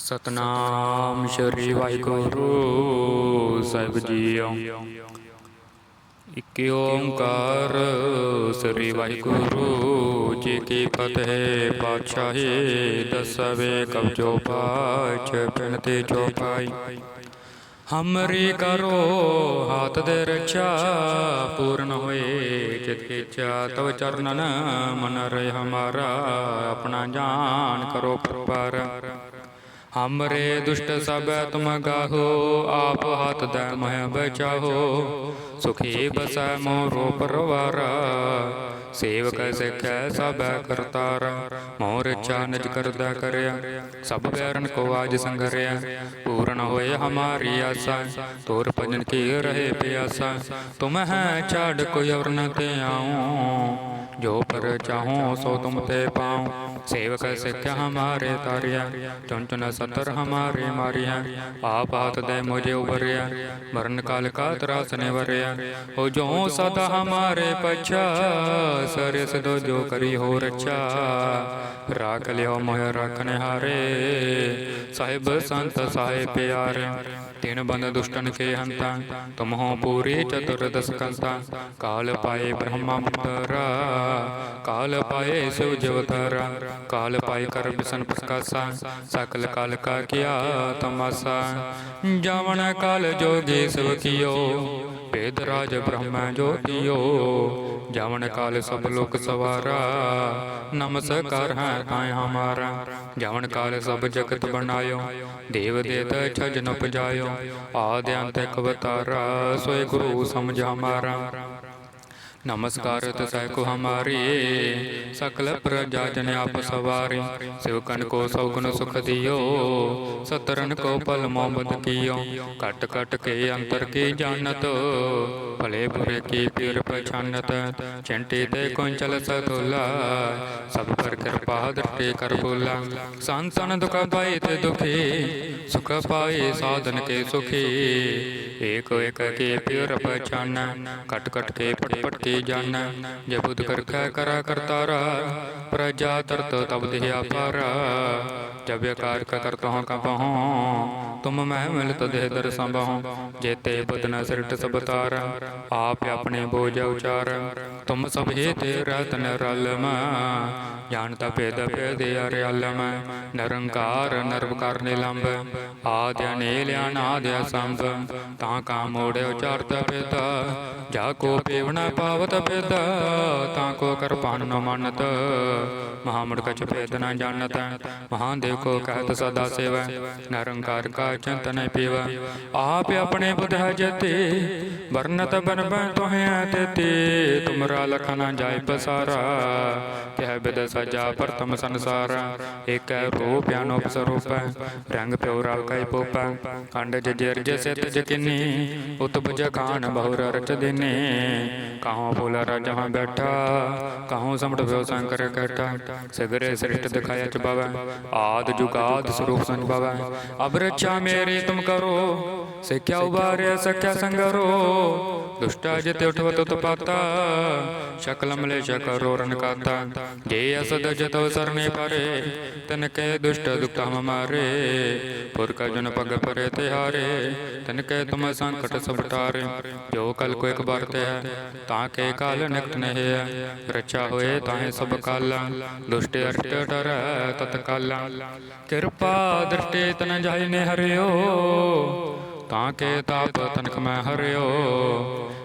ਸਤਨਾਮ ਸ਼੍ਰੀ ਵਾਹਿਗੁਰੂ ਸਾਹਿਬ ਜੀਓ ਇਕ ਓੰਕਾਰ ਸ੍ਰੀ ਵਾਹਿਗੁਰੂ ਜੀ ਕੀ ਫਤਿਹ। ਪਾਤਸ਼ਾਹੀ ਦਸਵੇਂ ਕਬਜੋ ਪਾਚ ਪਿਣ ਤੇ ਚੋਪਾਈ ਹਮਰੀ ਕਰੋ ਹਾਥ ਦੇ ਰਚਾ ਪੂਰਨ ਹੋਏ ਚਿਤ ਕੇ ਚਾ ਤਵ ਚਰਨਨ ਮਨ ਰਹਿ ਹਮਾਰਾ, ਆਪਣਾ ਜਾਨ ਕਰੋ ਪ੍ਰਪਾਰ। ਹਮਰੇ ਦੁਸ਼ਟ ਸਭ ਤੁਮ ਗਾਹੋ, ਆਪ ਹੱਥ ਦੇ ਮਹਿ ਬਚਾਹੋ। ਸੁਖੀ ਬਸੈ ਮੋਰੋ ਪਰਵਾਰਾ, ਸੇਵਕ ਸਿਖੈ ਸਭ ਕਰਤਾਰ। ਮੋਰ ਚਾ ਨਿਜ ਕਰਦਾ ਕਰਿਆ, ਸਭ ਬੈਰਨ ਕੋ ਆਜ ਸੰਗਰਿਆ। ਪੂਰਨ ਹੋਏ ਹਮਾਰੀ ਆਸਾ, ਤੋਰ ਭਜਨ ਕੀ ਰਹੇ ਪਿਆਸਾ। ਤੁਮ ਹੈ ਛਾੜ ਕੋਈ ਔਰ ਨ ਤੇ ਆਉ ਜੋ ਪਰ ਚਾਹੋ ਸੋ ਤੁਮ ਤੇ ਪਾਉ। ਸੇਵਕ ਸਿੱਖ ਹਮਾਰੇ ਤਾਰਿਆ ਚੁਨ ਚੁਨ ਸਤਰ ਹਮਾਰੇ ਮਾਰਿਆ। ਆਪ ਹਾਥ ਦੇ ਮੁਝੇ ਉਬਰਿਆ ਮਰਨ ਕਾਲ ਕਾ ਤਰਾਸ ਨੇ ਵਰਿਆ ਹੋ ਜੋ ਸਦਾ ਹਮਾਰੇ ਪਛਾ ਸਰ ਸਦੋ ਜੋ ਕਰੀ ਹੋ ਰਚਾ ਰਾਖ ਲਿਓ ਮੋਹ ਰਖਨੇ ਹਾਰੇ ਸਾਹਿਬ ਸੰਤ ਸਾਹਿਬ ਪਿਆਰੇ। ਤਿਨ ਬੰਦ ਦੁਸ਼ਟਨ ਕੇ ਹੰਤਾ ਤੁਮ ਹੋ ਪੂਰੇ ਚਤੁਰਦਸ ਕੰਤਾ ਕਾਲ ਪਾਏ ਬ੍ਰਹਮਾ ਪੁੱਤਰਾ ਕਾਲ ਪਾਏ ਸਿਵ ਜਵਤਾਰਾ। ਕਾਲ ਪਾਏ ਕਰ ਬਿਸਨ ਪ੍ਰਕਾਸ਼ਾ, ਸਕਲ ਕਾਲ ਕਾ ਕੀਆ ਤਮਾਸਾ। ਜਾਵਣ ਕਾਲ ਜੋਗੀ ਸਭ ਕੀਓ ਭੇਦ ਰਾਜ ਬ੍ਰਹਮਾ ਜੋਗੀਓ ਜਾਵਣ ਕਾਲ ਸਭ ਲੋਕ ਸਵਾਰਾ। ਨਮਸਕਾਰ ਹੈ ਤਾਏ ਹਮਾਰਾ। ਜਾਵਣ ਕਾਲ ਸਭ ਜਗਤ ਬਣਾਇਓ। ਦੇਵ ਦੇਤ ਛਜਨ ਉਪਜਾਇਓ। ਆਦਿ ਅੰਤ ਇੱਕ ਅਵਤਾਰਾ। ਸੋਏ ਗੁਰੂ ਸਮਝ ਹਮਾਰਾ। ਨਮਸਕਾਰ ਤਸੈ ਕੋ ਹਮਾਰੀ ਸਕਲ ਪ੍ਰਜਾ ਜਨ ਆਪ ਸਵਾਰੀ ਸਿਵਕਨ ਕੋ ਸੌਗੁਣ ਸੁਖ ਦਿਓ ਸਤਰਨ ਕੋ ਪਲ ਮੋਹਬਤ ਕੀਓ ਕਟ ਕਟ ਕੇ ਅੰਤਰ ਕੀ ਜਾਣਤ ਭਲੇ ਬੁਰੇ ਕੀ ਪੀਰ ਪਛਾਨਤ ਚੰਟੀ ਤੇ ਸਭ ਪਰ ਕਿਰਪਾ ਕਰ ਬੋਲਾ ਸੰਤਨ ਦੁਖ ਦੁਖੀ ਸੁਖ ਪਾਏ ਸਾਧਨ ਕੇ ਸੁਖੀ ਏਕ ਏਕ ਕੇ ਪੀਰ ਪਛਾਨ ਕਟ ਕਟ ਕੇ ਕੇ ਜਾਣ। ਜੇ ਬੁੱਧ ਕਰਖੈ ਕਰਾ ਕਰਤਾਰਾ ਪ੍ਰਜਾ ਤਰਤ ਤਬ ਦੇਹ ਅਪਾਰਾ ਜਬ ਆਕਾਰ ਕ ਕਰਤ ਹਾਂ ਕਬਹੁ ਤੁਮ ਮੈਂ ਮਿਲਤ ਦੇਹ ਦਰ ਸੰਭਹੁ ਜੇਤੇ ਬੁੱਧ ਨ ਸਿਰਟ ਸਭ ਆਪਣੇ ਬੋਝ ਉਚਾਰ, ਤੁਮ ਸਭ ਹੀ ਤੇ ਰਤਨ ਰਲਮ ਜਾਣਤਾ ਭੇਦ ਭੇਦ ਅਰਿਆਲਮ ਨਿਰੰਕਾਰ ਨਰਵਕਾਰ ਨਿਲੰਬ, ਆਦਿ ਨੇਲਿਆਨ ਆਦਿ ਸੰਭ ਤਾਂ ਕਾ ਮੋੜੇ ਉਚਾਰਤ ਭੇਦ, ਜਾ ਕੋ ਪੇਵਣਾ ਪਾਵਤ ਭੇਦ, ਤਾਂ ਕੋ ਕਰਪਾਨ ਨ ਮੰਨਤ ਮਹਾਮੁੜ ਕਛ ਭੇਦ ਨ ਜਾਣਤ ਮਹਾਦੇਵ ਕੋ ਕਹਿਤ ਸਦਾ ਸੇਵ, ਨਿਰੰਕਾਰ ਕਾ ਚਿੰਤਨ ਪੀਵ। ਆਪ ਆਪਣੇ ਬੁਧ ਜਤੇ, ਵਰਨਤ ਬਨ ਤੋਹਿ ਤੇ ਤੁਮਰਾ ਲਖ ਜਾਇ ਪਸਾਰਾ, ਕਹਿ ਬਿਦ ਸਜਾ ਪ੍ਰਤਮ ਸੰਸਾਰ। ਏਕ ਰੂਪ ਅਨੂਪ ਸਰੂਪ, ਰੰਗ ਪਿਉ ਰਾਵ ਕੈ ਪੋਪ। ਅੰਡ ਜਜਰ ਜਸਿਤ ਜਕਿਨੀ, ਉਤਪਜ ਖਾਨ ਬਹੁਰ ਰਚ ਦਿਨੇ। ਕਹਾਂ ਬੋਲਾ ਰਾਜਾ ਬੈਠਾ ਕਹਾਂ ਸਮਟ ਵਿਓ ਸੰਕਰ ਕਟਾ ਸਗਰੇ ਸ੍ਰਿਸ਼ਟ ਦਿਖਾਇਆ ਚ ਬਵੈ ਆਦ ਜੁਗਾਦ ਸਰੂਪ ਸੰਭਵੈ ਅਬ ਰੱਛਾ ਮੇਰੀ ਤੁਮ ਕਰੋ ਸਿੱਖਿਆ ਉਬਾਰਿਆ ਸਖਿਆ ਸੰਗਰੋ ਦੁਸ਼ਟਾ ਜਿਤੇ ਉਠਵਤ ਤਪਾਤਾ ਸ਼ਕਲ ਮਲੇ ਸ਼ਕਰੋ ਰਨ ਕਾਤਾ ਜੇ ਅਸਦ ਜਤੋ ਸਰਨੇ ਪਰੇ ਤਨ ਕੈ ਦੁਸ਼ਟ ਦੁਖ ਹਮ ਮਾਰੇ ਪੁਰਖ ਜਨ ਪਗ ਪਰੇ ਤਿਹਾਰੇ ਤਨ ਕੈ ਤੁਮ ਸੰਕਟ ਸਭ ਟਾਰੇ ਜੋ ਕਲ ਕੋ ਇੱਕ ਬਾਰ ਤੇ ਹੈ ਤਾਂ ਕੇ ਕਾਲ ਨਿਕਟ ਨਹਿ ਰਚਾ ਹੋਏ ਤਾਹੇ ਸਭ ਕਾਲਾ। ਦੁਸ਼ਟ ਅਰਟ ਡਰ ਤਤ ਕਾਲਾ। ਕਿਰਪਾ ਦ੍ਰਿਸ਼ਟੀ ਤਨ ਜਾਇ ਨੇ ਹਰਿਓ। ਤਾਂ ਕੇ ਤਾਪ ਤਨਕ ਮੈਂ ਹਰਿਓ।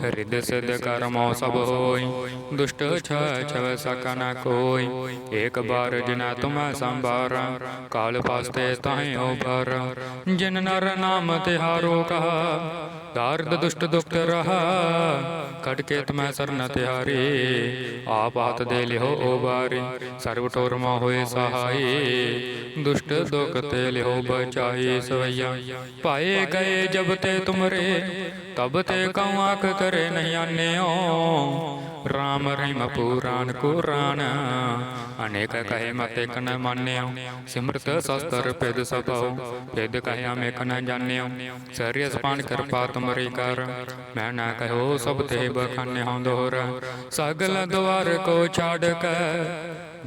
ਹਿਰਦ ਸਿਧ ਕਰਮੋ ਸਭ ਹੋਈ ਦੁਸ਼ਟ ਛਵ ਸਕਾ ਨ ਕੋਈ ਏਕ ਬਾਰ ਜਿਨਾ ਤੁਮੈ ਸੰਭਾਰਾ ਕਾਲ ਪਾਸਤੇ ਤਾਹੇ ਉਭਰ ਜਿਨ ਨਰ ਨਾਮ ਤਿਹਾਰੋ ਕਹਾ ਦਾਰਦ ਦੁਸ਼ਟ ਦੁਖਤ ਰਹਾ ਕਟ ਕੇ ਤੁਮੈ ਸਰਨ ਤਿਹਾਰੀ ਆਪ ਹੱਥ ਦੇ ਲਿਓ ਉਬਾਰੀ ਸਰਬ ਠੋਰ ਮਾ ਹੋਏ ਸਹਾਈ ਦੁਸ਼ਟ ਦੁਖ ਤੇ ਲਿਓ ਬਚਾਈ ਸਵਈਆ ਪਾਏ ਗਏ ਜਬ ਤੇ ਤੁਮਰੇ ਤਬ ਤੇ ਕਉ ਆਖ ਕਰੇ ਨਹੀਂ ਆਨਿਓ ਰਾਮ ਰਹੀਮ ਪੁਰਾਨ ਕੁਰਾਨ, ਅਨੇਕ ਕਹੇ ਮਤੇ ਕਨ ਮਾਨਿਓ। ਸਿਮਰਤ ਸ਼ਸਤਰ ਪੇਦ ਸਭਉ ਪੇਦ ਕਹਿਆ ਮੇ ਕਨ ਜਾਣਿਓ। ਸਰੀਸ ਪਾਨ ਕਿਰਪਾ ਤੁਮਰੀ ਕਰ, ਮੈਂ ਨਾ ਕਹਿਓ ਸਭ ਤੇ ਬਖਾਨੇ ਹਉ ਦੋਹਰ। ਸਗਲ ਦਵਾਰ ਕੋ ਛਾੜ ਕੇ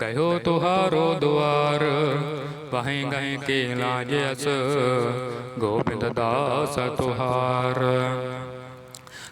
ਗਇਓ ਤੁਹਾਰੋ ਦੁਆਰ। ਵਾਹੇ ਗਏ ਕੇ ਲਾਜ ਅਸ, ਗੋਬਿੰਦ ਦਾਸ ਤੁਹਾਰ।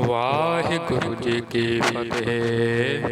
ਵਾਹਿਗੁਰੂ ਜੀ ਕੀ ਫਤਿਹ।